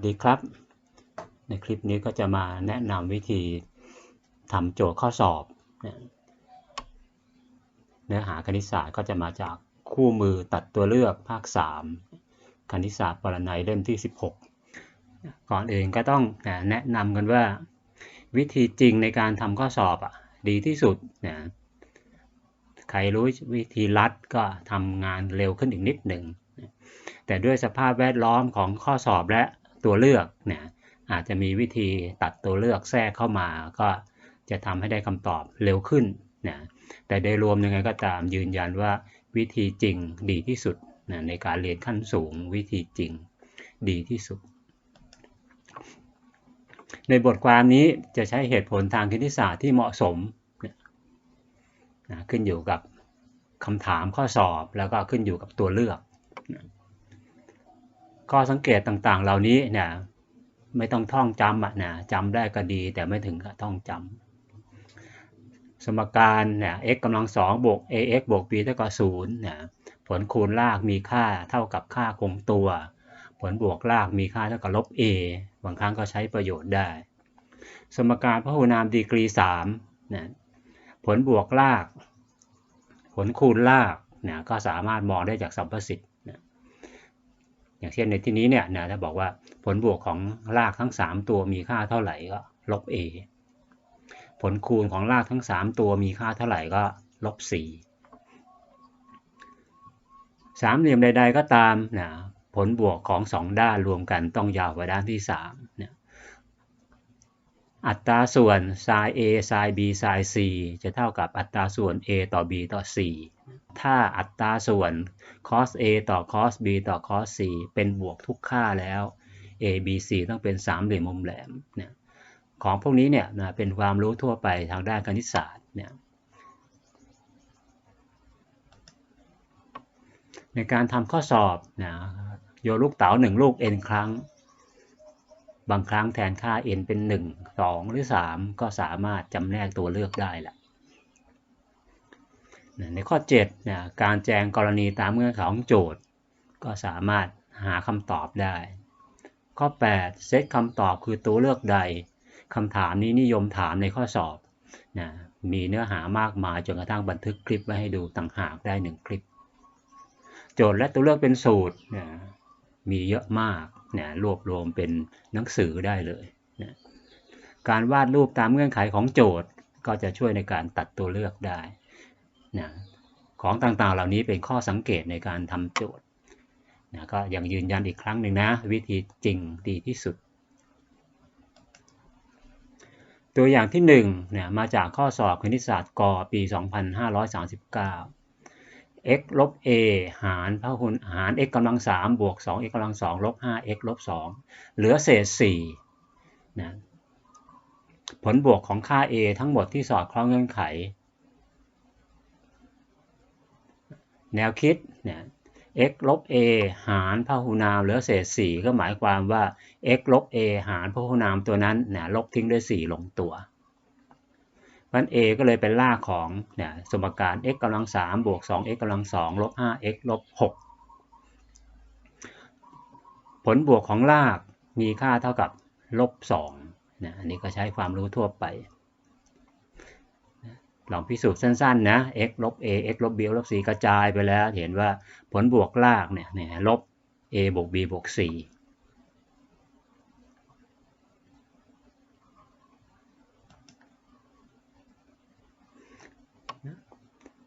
วัสดีครับ ในคลิปนี้ก็จะมาแนะนำวิธีทำโจทย์ข้อสอบ เนื้อหาคณิตศาสตร์ก็จะมาจากคู่มือตัดตัวเลือกภาค 3 คณิตศาสตร์ปรนัยเล่มที่ 16 ก่อนอื่นก็ต้องแนะนำกันว่า วิธีจริงในการทำข้อสอบอะดีที่สุดนะใครรู้วิธีลัดก็ทำงานเร็วขึ้นอีกนิดหนึ่งแต่ด้วยสภาพแวดล้อมของข้อสอบและ ตัวเลือกเนี่ยอาจจะมีวิธีตัดตัวเลือกแทรกเข้ามา ก็จะทำให้ได้คำตอบเร็วขึ้นนะแต่โดยรวมยังไงก็ตามยืนยันว่าวิธีจริงดีที่สุดนะในการเรียนขั้นสูงวิธีจริงดีที่สุด ในบทความนี้จะใช้เหตุผลทางคณิตศาสตร์ที่เหมาะสมนะขึ้นอยู่กับคำถามข้อสอบแล้วก็ขึ้นอยู่กับตัวเลือก ข้อสังเกตต่างๆ เหล่านี้เนี่ยไม่ต้องท่องจำอะนะจำได้ก็ดีแต่ไม่ถึงกับท่องจำสมการเนี่ย x กำลังสองบวก ax บวก b เท่ากับศูนย์เนี่ยผลคูณรากมีค่าเท่ากับค่าคงตัว ผลบวกรากมีค่าเท่ากับลบ a บางครั้งก็ใช้ประโยชน์ได้ สมการพหุนามดีกรี3นะผลบวกราก ผลคูณรากเนี่ยก็สามารถมองได้จากสัมประสิทธิ อย่างเช่นในที่นี้เนี่ยนะถ้าบอกว่าผลบวกของรากทั้ง 3 ตัวมีค่าเท่าไหร่ก็ลบ a ผลคูณของรากทั้ง 3 ตัวมีค่าเท่าไหร่ก็ลบ 4 สามเหลี่ยมใด ๆ ก็ตามนะผลบวกของ 2 ด้านรวมกันต้องยาวกว่าด้านที่3เนี่ยอัตราส่วน sin a sin b sin c จะเท่ากับอัตราส่วน a ต่อ b ต่อ c ถ้าอัตราส่วน cos a ต่อ cos b ต่อ cos c เป็นบวกทุกค่าแล้ว a b c ต้องเป็นสามเหลี่ยมมุมแหลมเนี่ยของพวกนี้เนี่ยนะเป็นความรู้ทั่วไปทางด้านคณิตศาสตร์เนี่ยในการทำข้อสอบนะโยนลูกเต๋าหนึ่งลูก n ครั้ง บางครั้งแทนค่า n เป็น 1 2 หรือ 3 ก็สามารถจำแนกตัวเลือกได้แหละ ในข้อ7นะการแจงกรณีตามเงื่อนไขของโจทย์ ก็สามารถหาคำตอบได้ ข้อ 8 เซตคำตอบคือตัวเลือกใดคำถามนี้นิยมถามในข้อสอบนะมีเนื้อหามากมายจนกระทั่งบันทึกคลิปไว้ให้ดูต่างหากได้ 1 คลิป โจทย์และตัวเลือกเป็นสูตรนะมีเยอะมากนะรวบรวมเป็นหนังสือได้เลยนะการวาดรูปตามเงื่อนไขของโจทย์ก็จะช่วยในการตัดตัวเลือกได้ นะของต่างๆ เหล่านี้เป็นข้อสังเกตในการทำโจทย์นะก็ยังยืนยันอีกครั้งหนึ่งนะ วิธีจริงดีที่สุด ตัวอย่างที่1เนี่ยมาจากข้อสอบคณิตศาสตร์กปี 2539 x ลบ a หารพหุลหาร x กำลัง3บวก 2x กำลัง2ลบ 5x ลบ2เหลือเศษ4นะผลบวกของค่า a ทั้งหมดที่สอดคล้องเงื่อนไข แนวคิดเนี่ย x ลบ a หารพหุนามเหลือเศษ 4 ก็หมายความว่า x ลบ a หารพหุนามตัวนั้นเนี่ยลบทิ้งด้วย 4 ลงตัวมัน a ก็เลยเป็นรากของเนี่ยสมการ x กำลัง3บวก 2x กำลัง2ลบ 5x ลบ 6 ผลบวกของรากมีค่าเท่ากับลบ2นะอันนี้ก็ใช้ความรู้ทั่วไป ลองพิสูจน์สั้นๆนะ x ลบ a x ลบ b ลบ c กระจายไปแล้ว เห็นว่าผลบวกลากเนี่ยเนี่ยลบ a บวก b บวก c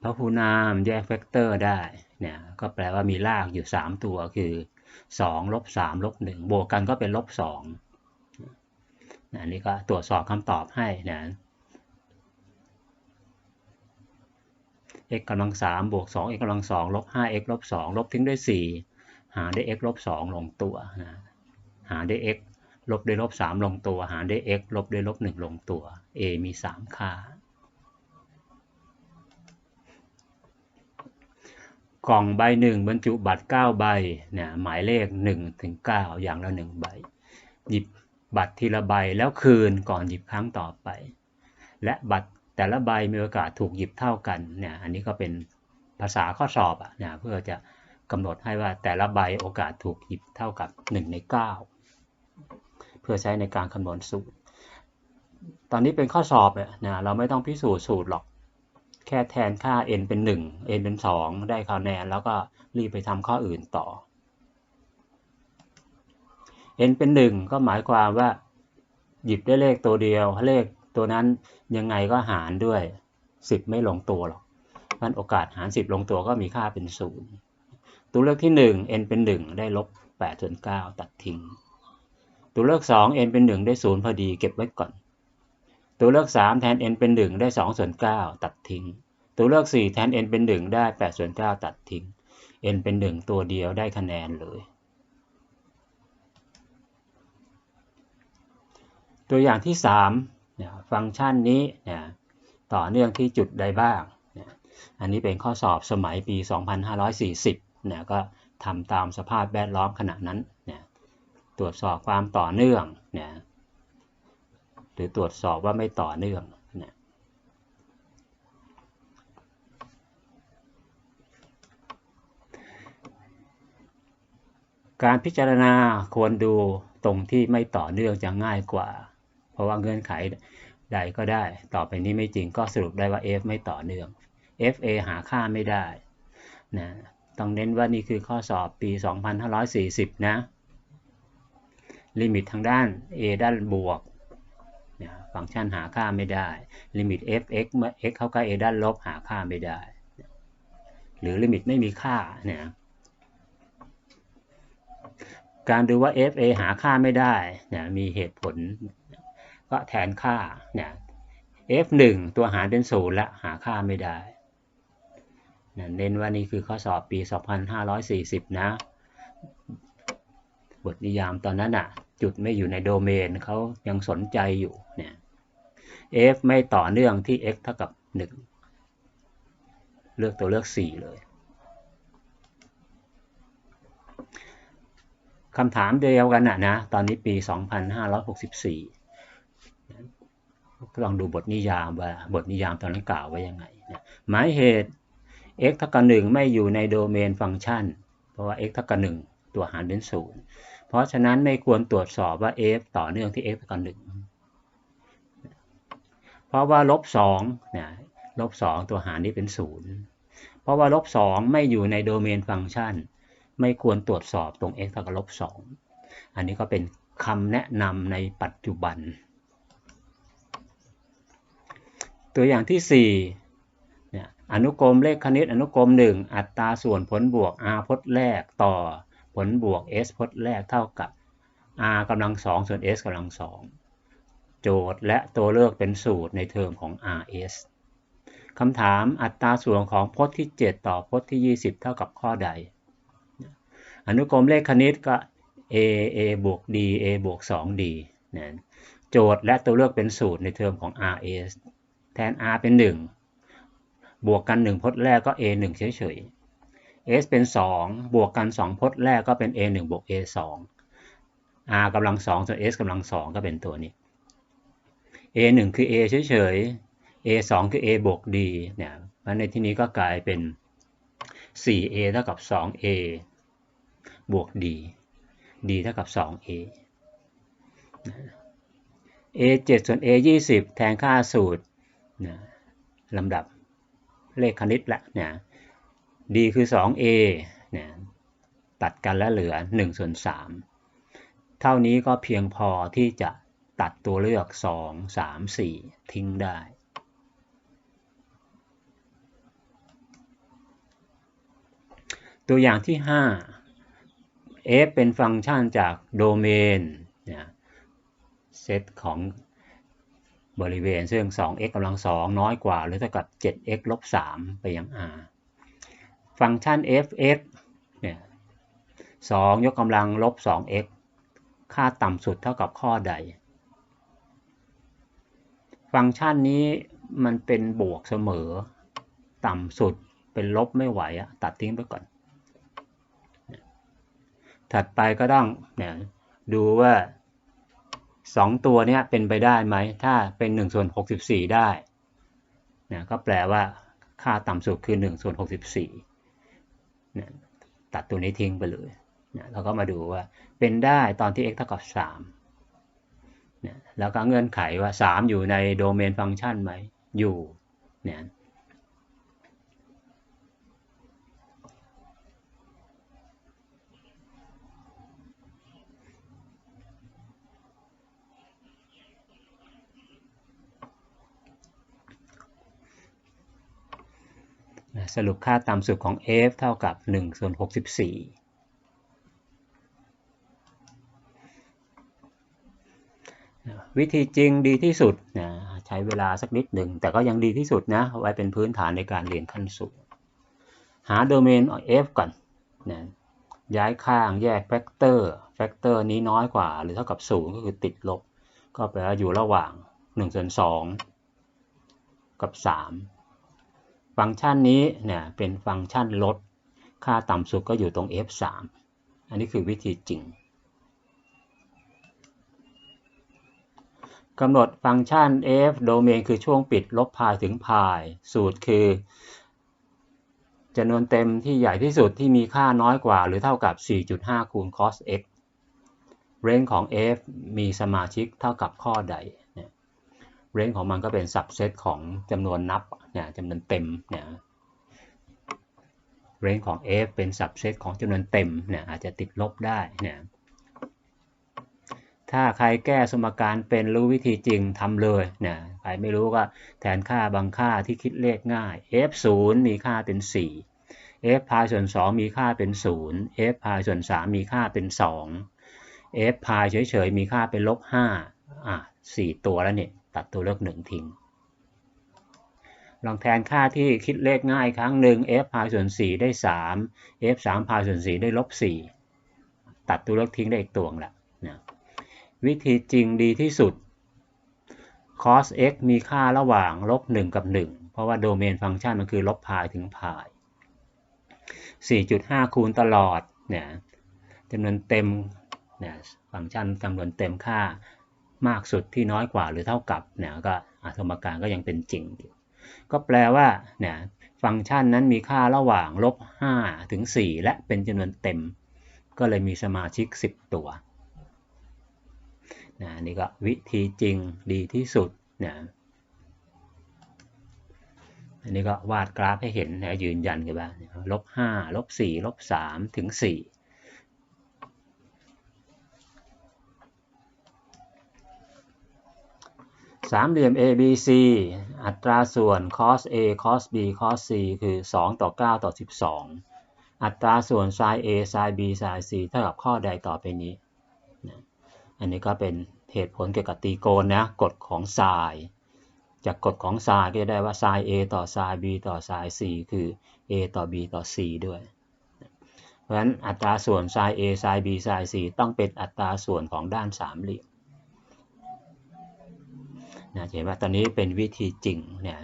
พหุนามแยกเวกเตอร์ได้เนี่ยก็แปลว่ามีรากอยู่ 3 ตัวคือ 2 ลบ 3 ลบ 1 บวกกันก็เป็นลบ2อันนี้ก็ตรวจสอบคำตอบให้นะ x กำลัง3บวก 2x กำลัง2ลบ 5x ลบ2ลบทิ้งด้วย4หารด้วย x ลบ2ลงตัวนะหารด้วย x ลบด้วยลบ3ลงตัว หารด้วย x ลบด้วยลบ1ลงตัว a มี3ค่ากล่องใบหนึ่งบรรจุบัตร9ใบเนี่ยหมายเลข1ถึง9อย่างละ1ใบ หยิบบัตรทีละใบแล้วคืนก่อนหยิบครั้งต่อไป และบัตร แต่ละใบมีโอกาสถูกหยิบเท่ากันเนี่ยอันนี้ก็เป็นภาษาข้อสอบอะเนี่ยเพื่อจะกำหนดให้ว่าแต่ละใบโอกาสถูกหยิบเท่ากับ 1 ใน 9 เพื่อใช้ในการคำนวณสูตร ตอนนี้เป็นข้อสอบนะเราไม่ต้องพิสูจน์สูตรหรอก แค่แทนค่า n เป็น 1 n เป็น 2 ได้คะแนนแล้วก็รีบไปทำข้ออื่นต่อ n เป็น 1 ก็หมายความว่าหยิบได้เลขตัวเดียวเลข ตัวนั้นยังไงก็หารด้วย 10 ไม่ลงตัวหรอกงั้นโอกาสหาร 10 ลงตัวก็มีค่าเป็น 0 ตัวเลือกที่ 1 n เป็น 1 ได้ลบ8ส่วน9ตัดทิ้ง ตัวเลือก 2 n เป็น 1 ได้ 0 พอดีเก็บไว้ก่อน ตัวเลือก 3 แทน n เป็น 1 ได้2ส่วน9ตัดทิ้ง ตัวเลือก 4 แทน n เป็น 1 ได้8ส่วน9ตัดทิ้ง n เป็น 1 ตัวเดียวได้คะแนนเลย ตัวอย่างที่ 3 ฟังก์ชันนี้เนี่ยต่อเนื่องที่จุดใดบ้าง อันนี้เป็นข้อสอบสมัยปี 2540เนี่ยก็ทำตามสภาพแวดล้อมขณะนั้นเนี่ยตรวจสอบความต่อเนื่องเนี่ยหรือตรวจสอบว่าไม่ต่อเนื่องเนี่ยการพิจารณาควรดูตรงที่ไม่ต่อเนื่องจะง่ายกว่า เพราะว่าเงื่อนไขใดก็ได้ ต่อไปนี้ไม่จริงก็สรุปได้ว่า f ไม่ต่อเนื่อง fa หาค่าไม่ได้นะต้องเน้นว่านี่คือข้อสอบปี 2540 นะ ลิมิตทางด้าน a ด้านบวกนะฟังก์ชันหาค่าไม่ได้ ลิมิต f(x) เมื่อ x เข้าใกล้ a ด้านลบหาค่าไม่ได้ หรือลิมิตไม่มีค่าเนี่ยการดูว่า fa หาค่าไม่ได้นี่ยมีเหตุผล ก็แทนค่าเนี่ย f1 ตัวหารเป็นศูนย์ละหาค่าไม่ได้เน้นว่านี่คือข้อสอบปี 2540 นะ บทนิยามตอนนั้นอะจุดไม่อยู่ในโดเมนเขายังสนใจอยู่เนี่ย f ไม่ต่อเนื่องที่ x เท่ากับ 1 เลือกตัวเลือก 4 เลยคำถามเดียวกันนะนะ ตอนนี้ปี 2564 ลองดูบทนิยามว่าบทนิยามตอนนั้นกล่าวไว้ยังไงหมายเหตุ x เท่ากับ1ไม่อยู่ในโดเมนฟังก์ชัน เพราะว่า x เท่ากับ1ตัวหารเป็น0เพราะฉะนั้นไม่ควรตรวจสอบว่า f ต่อเนื่องที่ x เท่ากับ1เพราะว่าลบ2เนี่ยลบ2ตัวหารนี้เป็น0เพราะว่าลบ2ไม่อยู่ในโดเมนฟังก์ชัน ไม่ควรตรวจสอบตรง x เท่ากับลบ2อันนี้ก็เป็นคำแนะนำในปัจจุบัน ตัวอย่างที่4เนี่ยอนุกรมเลขคณิต อนุกรม 1 อัตราส่วนผลบวก r พจน์แรกต่อผลบวก s พจน์แรกเท่ากับ r กำลัง2ส่วน s กำลัง2โจทย์และตัวเลือกเป็นสูตรในเทอมของ rs คำถามอัตราส่วนของพจน์ที่ 7 ต่อพจน์ที่ 20 เท่ากับข้อใด อนุกรมเลขคณิตก็ a a บวก d a บวก 2d นะโจทย์และตัวเลือกเป็นสูตรในเทอมของ rs แทน r เป็น 1 บวกกัน 1 พจน์แรกก็ a 1เฉยๆ s เป็น 2 บวกกัน 2 พจน์แรกก็เป็น a 1บวก a 2 r กำลัง2ส่วน s กำลัง 2 ก็เป็นตัวนี้ a 1คือ a เฉยๆ a 2คือ a บวก d เนี่ยมันในที่นี้ก็กลายเป็น 4a เท่ากับ 2a บวก d d เท่ากับ 2a a 7ส่วน a 20 แทนค่าสูตร นะลำดับเลขคณิตละนะ d คือ 2a นะตัดกันแล้วเหลือ1ส่วน3เท่านี้ก็เพียงพอที่จะตัดตัวเลือก 2 3 4 ทิ้งได้ ตัวอย่างที่ 5 f เป็นฟังก์ชันจากโดเมนนะเซตของ บริเวณซึ่ง 2x กำลัง 2 น้อยกว่า หรือเท่ากับ 7x ลบ 3 ไปยัง r ฟังก์ชัน f(x) เนี่ย 2 ยกกำลังลบ 2x ค่าต่ำสุดเท่ากับข้อใด ฟังก์ชันนี้มันเป็นบวกเสมอ ต่ำสุดเป็นลบไม่ไหวอะตัดทิ้งไปก่อน ถัดไปก็ต้องเนี่ยดูว่า 2ตัวนี้เป็นไปได้ไหม ถ้าเป็น1ส่วน64 ได้นะก็แปลว่าค่าต่ำสุดคือ1ส่วน64นะตัดตัวนี้ทิ้งไปเลยนะเราก็มาดูว่าเป็นได้ตอนที่ x เท่ากับ3เนี่ยแล้วก็เงื่อนไขว่า 3 อยู่ในโดเมนฟังก์ชันไหมอยู่เนี่ย สรุปค่าต่ำสุดของ f เท่ากับ1ส่วน64 วิธีจริงดีที่สุดนะใช้เวลาสักนิดหนึ่ง แต่ก็ยังดีที่สุดนะ ไว้เป็นพื้นฐานในการเรียนขั้นสูง หาโดเมน f ก่อนนะย้ายข้างแยกแฟกเตอร์แฟกเตอร์นี้น้อยกว่า หรือเท่ากับ 0 ก็คือติดลบ ก็แปลว่าอยู่ระหว่าง1ส่วน2กับ 3 ฟังก์ชันนี้เนี่ยเป็นฟังก์ชันลด ค่าต่ำสุดก็อยู่ตรง f3 อันนี้คือวิธีจริงกำหนดฟังก์ชัน f โดเมนคือช่วงปิดลบพายถึงพาย สูตรคือจำนวนเต็มที่ใหญ่ที่สุดที่มีค่าน้อยกว่า หรือเท่ากับ 4.5 คูณ cos x เรนจ์ของ f มีสมาชิกเท่ากับข้อใด เรนจ์ของมันก็เป็นสับเซตของจำนวนนับ นี่ยจำนวนเต็มเนี่ยเรนของ f เป็นสับเซตของจำนวนเต็มเนี่ยอาจจะติดลบได้เนี่ยถ้าใครแก้สมการเป็นรู้วิธีจริงทำเลยเนี่ยใครไม่รู้ก็แทนค่าบางค่าที่คิดเลขง่าย f 0มีค่าเป็น 4 f พายส่วน 2 มีค่าเป็น 0 f พายส่วน 3 มีค่าเป็น 2 f พายเฉยๆ มีค่าเป็นลบ5อะ4ตัวแล้วเนี่ย ตัดตัวเลือก1ทิ้ง ลองแทนค่าที่คิดเลขง่ายครั้งหนึ่ง f พายส่วน 4 ได้ 3 f 3พายส่วน 4 ได้ลบ 4 ตัดตัวเลือกทิ้งได้อีกตัวละนะวิธีจริงดีที่สุด cos x มีค่าระหว่างลบ 1 กับ 1 เพราะว่าโดเมนฟังก์ชันมันคือลบพายถึงพาย 4.5 คูณตลอดเนี่ยจำนวนเต็มเนี่ยฟังก์ชันจำนวนเต็มค่ามากสุดที่น้อยกว่าหรือเท่ากับเนี่ยก็สมการก็ยังเป็นจริงอยู่ ก็แปลว่าเนี่ยฟังก์ชันนั้นมีค่าระหว่างลบ5ถึง 4 และเป็นจำนวนเต็ม ก็เลยมีสมาชิก 10 ตัวนะนี่ก็วิธีจริงดีที่สุดนะอันนี้ก็วาดกราฟให้เห็นนะยืนยันกันว่าลบ5ลบ4ลบ3ถึง 4 สามเหลี่ยม ABC อัตราส่วน cos A cos B cos C คือ 2 ต่อ 9 ต่อ 12 อัตราส่วน sin A sin B sin C เท่ากับข้อใดต่อไปนี้ อันนี้ก็เป็นเหตุผลเกี่ยวกับตีโกณนะกฎของ sin จากกฎของ sin ก็จะได้ว่า sin A ต่อ sin B ต่อ sin C คือ A ต่อ B ต่อ C ด้วย เพราะฉะนั้นอัตราส่วน sin A sin B sin C ต้องเป็นอัตราส่วนของด้านสามเหลี่ยม นะเห็นว่าตอนนี้เป็นวิธีจริงเนี่ย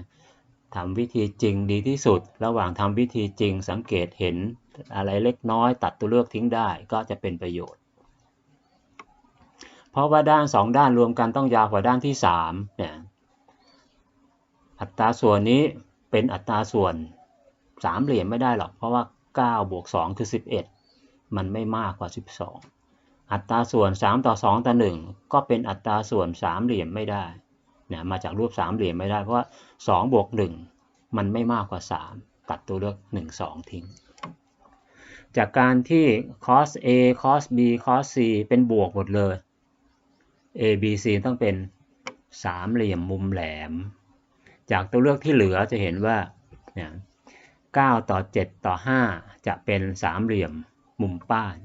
ทำวิธีจริงดีที่สุด ระหว่างทำวิธีจริงสังเกตเห็นอะไรเล็กน้อยตัดตัวเลือกทิ้งได้ก็จะเป็นประโยชน์ เพราะว่าด้าน 2 ด้านรวมกันต้องยาวกว่าด้านที่3เนี่ยอัตราส่วนนี้เป็นอัตราส่วนสามเหลี่ยมไม่ได้หรอก เพราะว่า9บวก2คือ 11 มันไม่มากกว่า 12 อัตราส่วน 3 ต่อ 2 ต่อ 1 ก็เป็นอัตราส่วนสามเหลี่ยมไม่ได้ นะมาจากรูปสามเหลี่ยมไม่ได้ เพราะว่า2บวก1มันไม่มากกว่า 3 ตัดตัวเลือก 1 2 ทิ้ง จากการที่ cos A cos B cos C เป็นบวกหมดเลย A B C ต้องเป็นสามเหลี่ยมมุมแหลม จากตัวเลือกที่เหลือจะเห็นว่าเนี่ย9ต่อ 7 ต่อ 5 จะเป็นสามเหลี่ยมมุมป้าน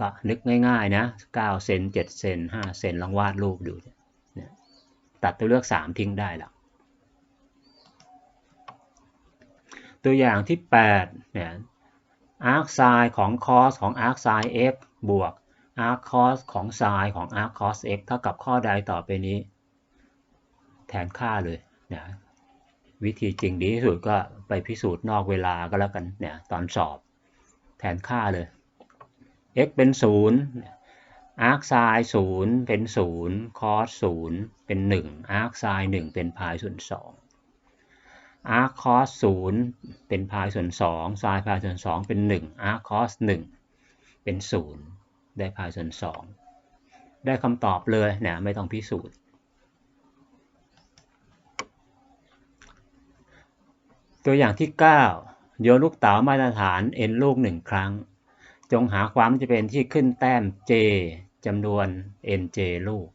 ก็นึกง่ายๆนะ 9 เซน 7 เซน 5 เซนลองวาดรูปดู ตัดตัวเลือก 3 ทิ้งได้แล้วตัวอย่างที่ 8 เนี่ยอาร์คไซน์ของคอสของอาร์คไซน์ x บวกอาร์คคอสของไซน์ของอาร์คคอส x เท่ากับข้อใดต่อไปนี้ แทนค่าเลยนะวิธีจริงดีที่สุดก็ไปพิสูจน์นอกเวลาก็แล้วกันเนี่ยตอนสอบแทนค่าเลย x เป็น 0 อาร์คไซน์ศูนย์เป็นศูนย์คอสศูนย์เป็นหนึ่งอาร์คไซน์หนึ่งเป็นพายส่วนสองอาร์คคอสศูนย์เป็นพายส่วนสองไซน์พายส่วนสองเป็นหนึ่งอาร์คคอสหนึ่งเป็นศูนย์ได้พายส่วนสองได้คำตอบเลยนะไม่ต้องพิสูจน์ตัวอย่างที่ 9 โยนลูกเต๋ามาตรฐาน n ลูกหนึ่งครั้ง จงหาความจะเป็นที่ขึ้นแต้ม j จำนวน nj ลูก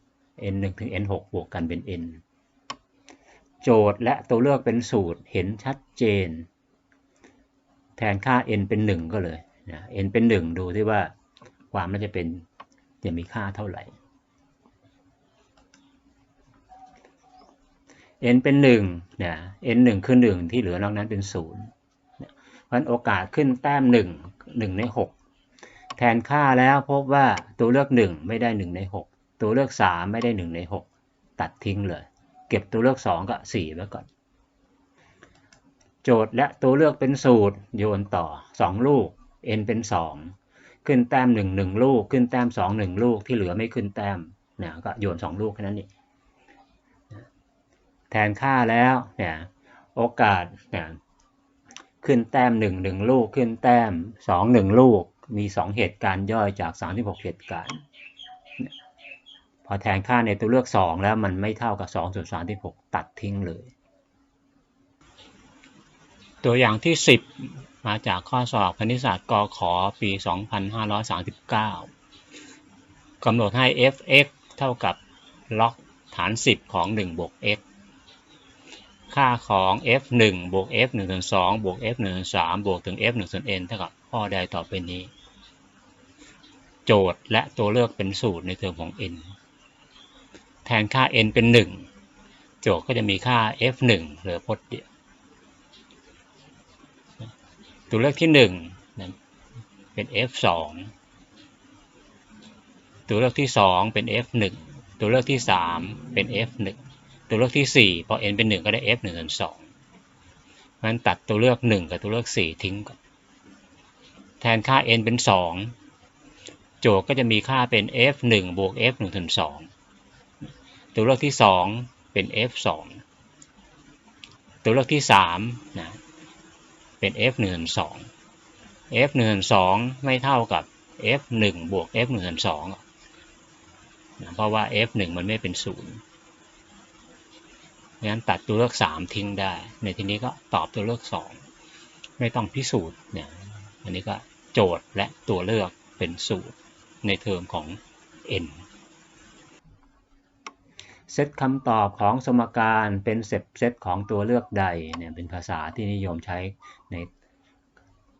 n 1 ถึง n 6 บวกกันเป็น n โจทย์และตัวเลือกเป็นสูตรเห็นชัดเจน แทนค่า n เป็น 1 ก็เลยนะ n เป็น 1 ดูที่ว่าความมันจะเป็นจะมีค่าเท่าไหร่ n เป็น1นะ n 1 คือ 1 ที่เหลือนอกนั้นเป็น0นะเพราะฉะนั้นโอกาสขึ้นแต้ม 1 1 ใน 6 แทนค่าแล้วพบว่าตัวเลือก 1 ไม่ได้ 1 ใน 6 ตัวเลือก 3 ไม่ได้ 1 ใน 6 ตัดทิ้งเลย เก็บตัวเลือก 2 กับ 4 ไว้ก่อน โจทย์และตัวเลือกเป็นสูตรโยนต่อ 2 ลูก n เป็น 2 ขึ้นแต้ม 1 1 ลูก ขึ้นแต้ม 2 1 ลูกที่เหลือไม่ขึ้นแต้มนะก็โยน 2 ลูกแค่นั้นเองแทนค่าแล้วเนี่ยโอกาสเนี่ยขึ้นแต้ม 1 1 ลูก ขึ้นแต้ม 2 1 ลูก มี 2 เหตุการณ์ย่อยจาก 36 เหตุการณ์ พอแทนค่าในตัวเลือก 2 แล้วมันไม่เท่ากับ2ส่วน36 ตัดทิ้งเลย ตัวอย่างที่ 10 มาจากข้อสอบคณิตศาสตร์กขอปี 2539กำหนดให้ f(x) เท่ากับล็อกฐาน 10 ของ1บวก x ค่าของ f1 บวก f1 ส่วน2บวก f1 ส่วน3บวกถึง f1 ส่วน n เท่ากับข้อใดต่อไปนี้ โจทย์และตัวเลือกเป็นสูตรในเทอมของ n แทนค่า n เป็น 1 โจทย์ก็จะมีค่า f1 เหลือพจน์เดียวตัวเลือกที่1นั้นเป็น f2 ตัวเลือกที่ 2 เป็น f1 ตัวเลือกที่ 3 เป็น f1 ตัวเลือกที่ 4 พอ n เป็น 1 ก็ได้ f 1ส่วน2ฉะนั้นตัดตัวเลือก 1 กับตัวเลือก 4 ทิ้งก่อนแทนค่า n เป็น 2 จทย์ก็จะมีค่าเป็น f 1บวก f 1ส่วน2ตัวเลือกที่ 2 เป็น f 2ตัวเลือกที่3นะเป็น f 1ส่วน2 f 1ส่วน2ไม่เท่ากับ f 1บวก f 1ส่วน2นะเพราะว่า f 1มันไม่เป็น0งั้นตัดตัวเลือก 3 ทิ้งได้ ในที่นี้ก็ตอบตัวเลือก 2 ไม่ต้องพิสูจน์เนี่ยอันนี้ก็โจทย์และตัวเลือกเป็นสูตร ในเทอมของ n เซตคำตอบของสมการเป็นเซตเซตของตัวเลือกใดเนี่ยเป็นภาษาที่นิยมใช้ใน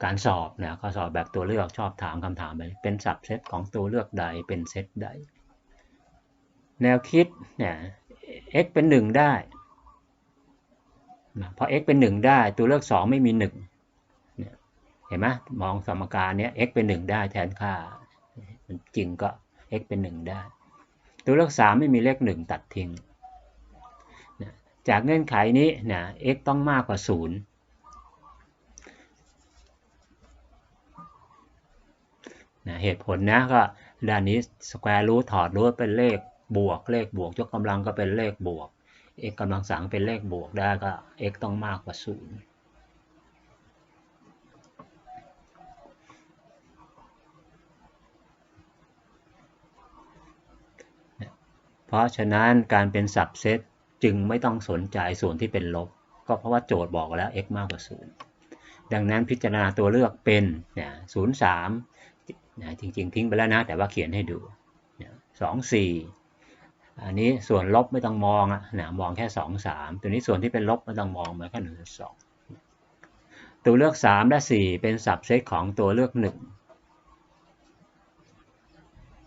การสอบนะข้อสอบแบบตัวเลือกชอบถามคำถามไปเป็นสับเซตของตัวเลือกใดเป็นเซตใด แนวคิดเนี่ย x เป็น 1 ได้พอ x เป็น 1 ได้ตัวเลือก 2 ไม่มี1เนี่ยเห็นไหมมองสมการเนี้ย x เป็น 1 ได้แทนค่า มันจริงก็ x เป็น 1 ได้ ตัวเลือก 3 ไม่มีเลข 1 ตัดทิ้งจากเงื่อนไขนี้นะ x ต้องมากกว่า 0นะเหตุผลนะก็ด้านนี้สแควร์รูทถอดรูทเป็นเลขบวก เลขบวก ยกกำลังก็เป็นเลขบวก x กำลังสังเป็นเลขบวกได้ก็ x ต้องมากกว่า 0 เพราะฉะนั้นการเป็นสับเซตจึงไม่ต้องสนใจส่วนที่เป็นลบ ก็เพราะว่าโจทย์บอกแล้ว x มากกว่า 0 ดังนั้นพิจารณาตัวเลือกเป็นเนี่ย0 3นะจริงๆ ทิ้งไปแล้วนะ แต่ว่าเขียนให้ดูสองสี่อันนี้ส่วนลบไม่ต้องมองอะนะมองแค่สองสามตัวนี้ส่วนที่เป็นลบไม่ต้องมองมาแค่หนึ่งสองตัวเลือกสามและสี่เป็นสับเซตของตัวเลือกหนึ่ง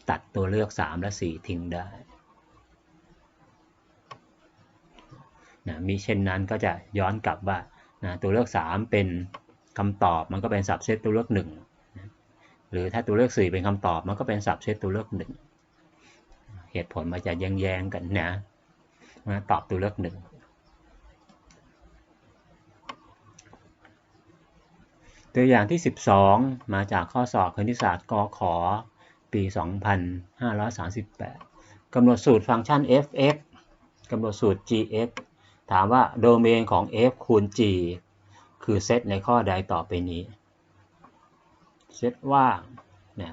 ตัดตัวเลือกสามและสี่ทิ้งได้ นะมีเช่นนั้นก็จะย้อนกลับว่านะตัวเลือกสามเป็นคำตอบมันก็เป็นสับเซตตัวเลือกหนึ่งหรือถ้าตัวเลือก 4 เป็นคำตอบมันก็เป็นสับเซตตัวเลือกหนึ่งเหตุผลมันจะแย้งๆกันนะนะตอบตัวเลือกหนึ่งตัวอย่างที่ 12 มาจากข้อสอบคณิตศาสตร์กขอปี 2538 กำหนดสูตรฟังก์ชัน f(x) กำหนดสูตร gx ถามว่าโดเมนของ f คูณ g คือเซตในข้อใดต่อไปนี้ เซตว่างนะ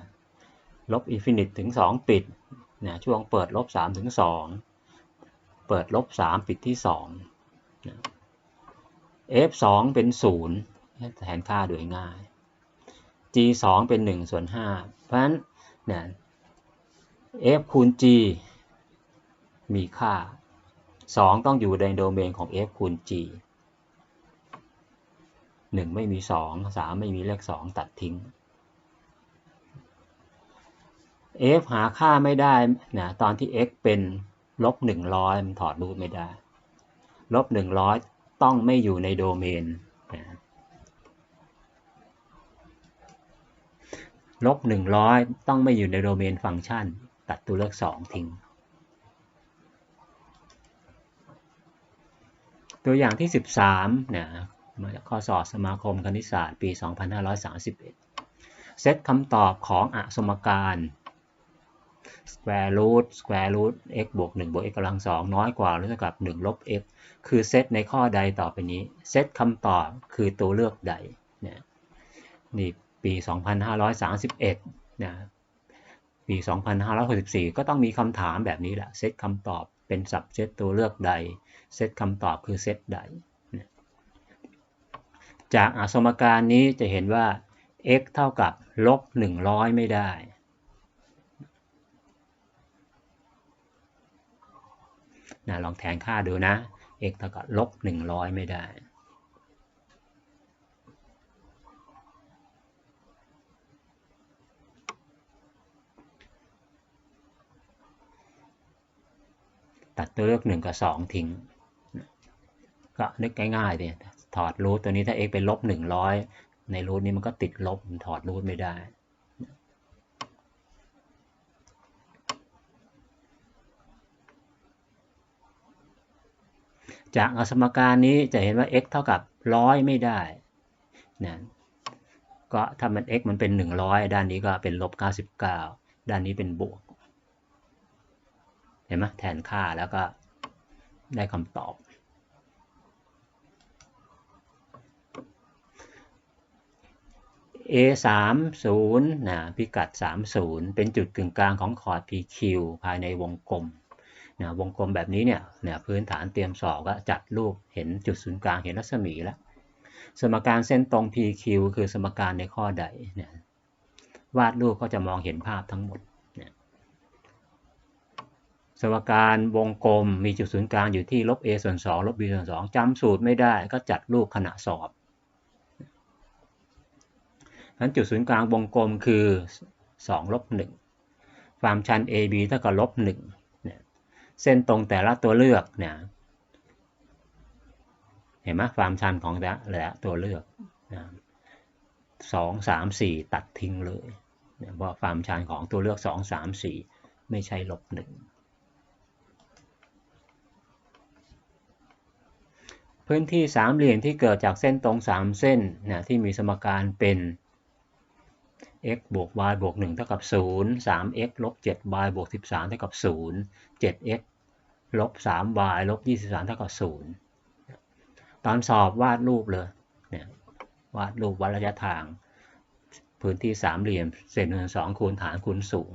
ลบอินฟินิตถึง 2 ปิดนะช่วงเปิดลบ3ถึง 2 เปิดลบ 3 ปิดที่2นะ f 2เป็น 0 แทนค่าโดยง่าย g 2เป็น 1 ส่วน 5 เพราะฉะนั้นนะ f คูณ g มีค่า 2 ต้องอยู่ในโดเมนของ f คูณ g 1 ไม่มี 2 3 ไม่มีเลข 2 ตัดทิ้ง f หาค่าไม่ได้นะตอนที่ x เป็นลบ 100 มันถอดรูทไม่ได้ ลบ 100 ต้องไม่อยู่ในโดเมนนะลบ 100 ต้องไม่อยู่ในโดเมนฟังก์ชัน ตัดตัวเลือก2ทิ้ง ตัวอย่างที่ 13นะมาจากข้อสอบสมาคมคณิตศาสตร์ปี 2531 เซตคำตอบของอสมการ square root square root x บวก1บวก x กำลัง 2 น้อยกว่าหรือเท่ากับ 1 ลบ x คือเซตในข้อใดต่อไปนี้ เซตคำตอบคือตัวเลือกใดเนี่ยนี่ปี 2531นะปี 2564 ก็ต้องมีคำถามแบบนี้แหละ เซตคำตอบเป็นสับเซตตัวเลือกใด เซตคำตอบคือเซตใด จากอสมการนี้จะเห็นว่า x เท่ากับลบ100 ไม่ได้ นะลองแทนค่าดูนะ x เท่ากับลบ100 ไม่ได้ ตัดตัวเลือก 1 กับ 2 ทิ้ง ก็นึกง่ายๆเลยถอดรูทตัวนี้ถ้า x เป็นลบ100ในรูทนี้มันก็ติดลบถอดรูทไม่ได้จากอสมการนี้จะเห็นว่า x เท่ากับร้อยไม่ได้นะก็ถ้ามัน x มันเป็น 100 ด้านนี้ก็เป็นลบ 99 ด้านนี้เป็นบวก เห็นไหมแทนค่าแล้วก็ได้คำตอบ a 3 0นะพิกัด 30 เป็นจุดกึ่งกลางของคอร์ด PQ ภายในวงกลมนะวงกลมแบบนี้เนี่ยเนี่ยพื้นฐานเตรียมสอบก็จัดรูปเห็นจุดศูนย์กลางเห็นรัศมีแล้ว สมการเส้นตรง PQ คือสมการในข้อใดเนี่ยวาดรูปก็จะมองเห็นภาพทั้งหมดนี่ยสมการวงกลมมีจุดศูนย์กลางอยู่ที่ลบ a ส่วน2ลบ b ส่วน2จำสูตรไม่ได้ก็จัดรูปขณะสอบ นั้นจุดศูนย์กลางวงกลมคือ2ลบ1ความชัน AB เท่ากับลบ1เส้นตรงแต่ละตัวเลือกเนี่ยเห็นไหมความชันของแต่ละตัวเลือกสองสามสี่ตัดทิ้งเลยเพราะความชันของตัวเลือกสองสามสี่ไม่ใช่ลบหนึ่งพื้นที่สามเหลี่ยมที่เกิดจากเส้นตรงสามเส้นนะที่มีสมการเป็น x บวก y บวก 1 เท่ากับ 0 3x ลบ 7y บวก 13 เท่ากับ 0 7x ลบ 3y ลบ 23 เท่ากับ 0 ตอนสอบวาดรูปเลยเนี่ยวาดรูปวัดระยะทาง พื้นที่สามเหลี่ยม เศษหนึ่งสองคูณฐานคูณสูง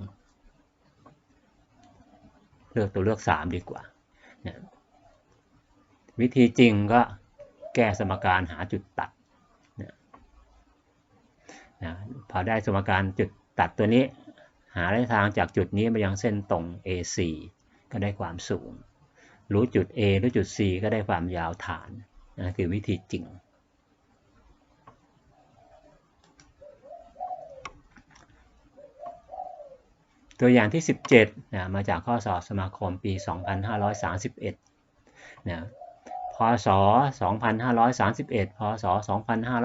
เลือกตัวเลือก 3 ดีกว่าเนี่ยวิธีจริงก็แก้สมการหาจุดตัด นะพอได้สมการจุดตัดตัวนี้ หาระยะทางจากจุดนี้มายังเส้นตรง AC ก็ได้ความสูง รู้จุด A รู้จุด C ก็ได้ความยาวฐานนะคือวิธีจริง ตัวอย่างที่ 17นะมาจากข้อสอบสมาคมปี 2531นะพศ 2531 พศ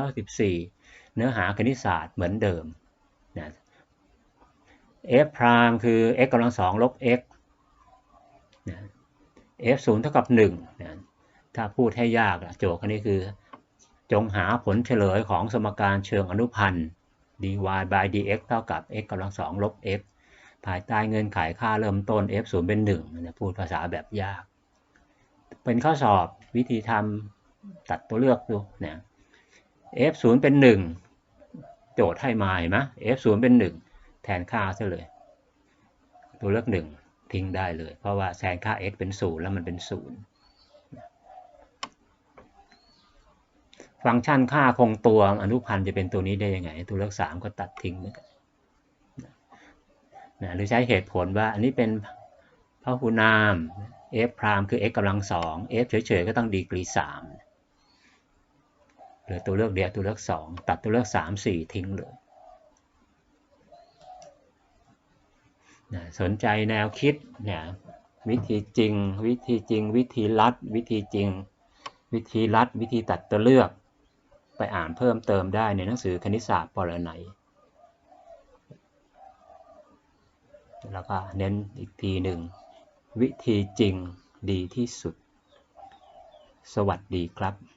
2514 เนื้อหาคณิตศาสตร์เหมือนเดิมนะ f พรามคือ x กำลังสองลบ x นะ f 0เท่ากับ1นะถ้าพูดให้ยากโจทย์นี้คือ จงหาผลเฉลยของสมการเชิงอนุพันธ์ dy by dx เท่ากับ x กำลังสองลบ f ภายใต้เงื่อนไขค่าเริ่มต้น f 0เป็น1นะพูดภาษาแบบยาก เป็นข้อสอบวิธีทำตัดตัวเลือกดูนะ f 0เป็น1 โจทย์ให้มาเห็นไหม f 0เป็น 1 แทนค่าซะเลย ตัวเลือก 1 ทิ้งได้เลย เพราะว่าแทนค่า x เป็นศูนย์แล้วมันเป็นศูนย์ฟังก์ชันค่าคงตัวอนุพันธ์จะเป็นตัวนี้ได้ยังไง ตัวเลือกสามก็ตัดทิ้งเหมือนกันนะหรือใช้เหตุผลว่าอันนี้เป็นพหุนาม f พรามคือ x กำลังสอง f เฉยๆก็ต้องดีกรีสาม หลือตัวเลือกเดียวตัวเลือกสองตัดตัวเลือกสามสี่ทิ้งเลยนะสนใจแนวคิดเนี่ยวิธีจริง วิธีจริง วิธีลัด วิธีจริง วิธีลัด วิธีตัดตัวเลือก ไปอ่านเพิ่มเติมได้ในหนังสือคณิตศาสตร์ปรนัยแล้วก็เน้นอีกทีหนึ่ง วิธีจริงดีที่สุด สวัสดีครับ